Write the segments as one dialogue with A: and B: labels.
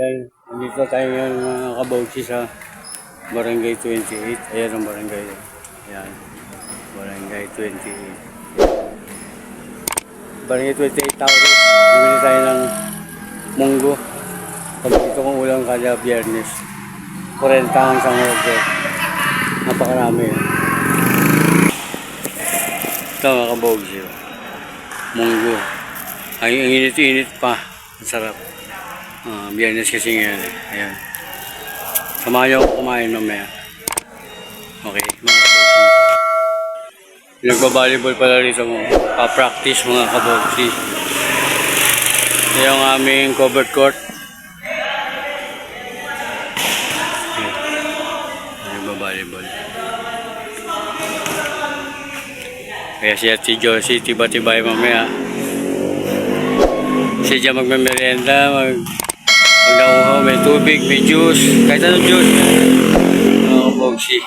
A: Ayan, dito tayo ngayon mga kabauchi sa Barangay 28. Ayan ang barangay. Ayan. Barangay 28. Barangay 28 Taurus. Bumili tayo ng munggo. Pag ito kong ulang kada biyernes. 40 ang isang order. Napakarami. Ito mga kabauchi. Munggo. Ay, ang init-init pa. Ang sarap. Ah, biyernes kasi ngayon eh. Ayan. Samahan niyo ako kumain mamaya. Okay, mga kabogsi. Nagbabalibol pala rito mo. Pa-practice mga kabogsi. Ito yung aming covered court. Ayan. Nagbabalibol. Kaya siya si Josie, tiba-tibay mamaya. Siya magmemerienda, mag... Pag nauhaw, may tubig, may juice, kahit anong juice. Mga kabogsi.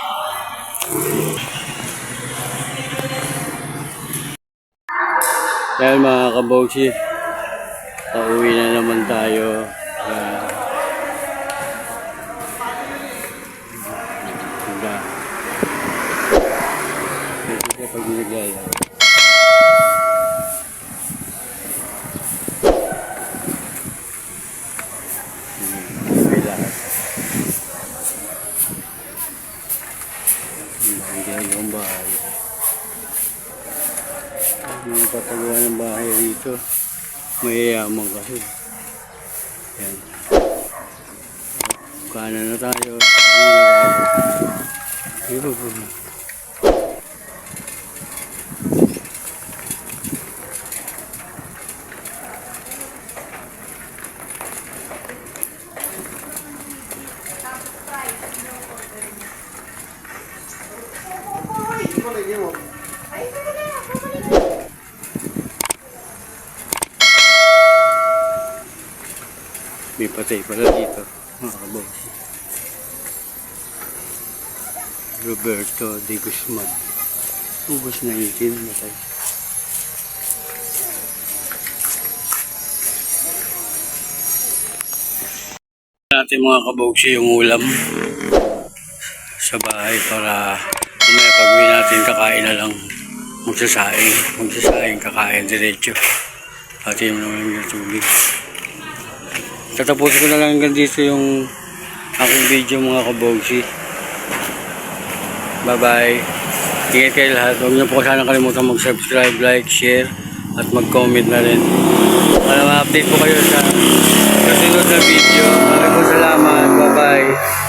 A: Dahil mga kabogsi, pauwi na naman tayo. Uh, diba? Ito siya pag naglalaro. May lahat. Ang ginagawang bahay. Ang napapagawa ng bahay rito. Mayayaman kasi. Yan. Kanan na tayo. Ayun. May patay pala dito. Mga kaboss. Roberto de Guzman. Na 18 matay. natin mga kabogsi yung ulam sa bahay para kumaya pag uwi natin kakain na lang magsasaing magsasaing kakain diretso pati mo naman yung tubig tatapusin ko na lang hanggang dito yung aking video mga kabogsi. Bye bye ingat kayo lahat. Huwag niyo po sana kalimutan mag subscribe like share at mag comment na rin. Para ma-update po kayo sa kasunod na video. Maraming